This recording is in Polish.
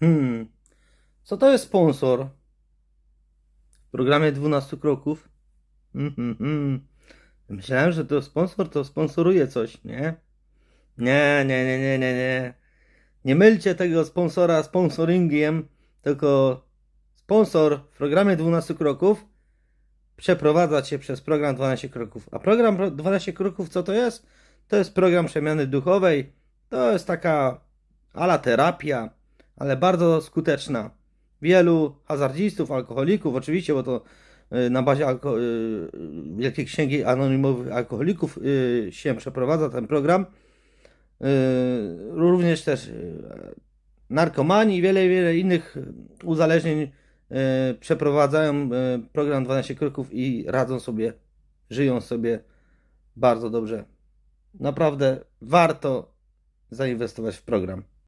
Hmm. Co to jest sponsor? W programie 12 kroków? Hmm, hmm, hmm. Myślałem, że to sponsor to sponsoruje coś, nie? Nie, nie, nie, nie, nie, nie. Nie mylcie tego sponsora sponsoringiem, tylko sponsor w programie 12 kroków przeprowadza cię przez program 12 kroków. A program pro- 12 kroków co to jest? To jest program przemiany duchowej. To jest taka ala terapia, ale bardzo skuteczna. Wielu hazardzistów, alkoholików, oczywiście, bo to y, na bazie alko- y, Wielkiej Księgi Anonimowych Alkoholików y, się przeprowadza ten program. Y, Również też y, narkomani i wiele, wiele innych uzależnień y, przeprowadzają y, program 12 kroków i radzą sobie, żyją sobie bardzo dobrze. Naprawdę warto zainwestować w program.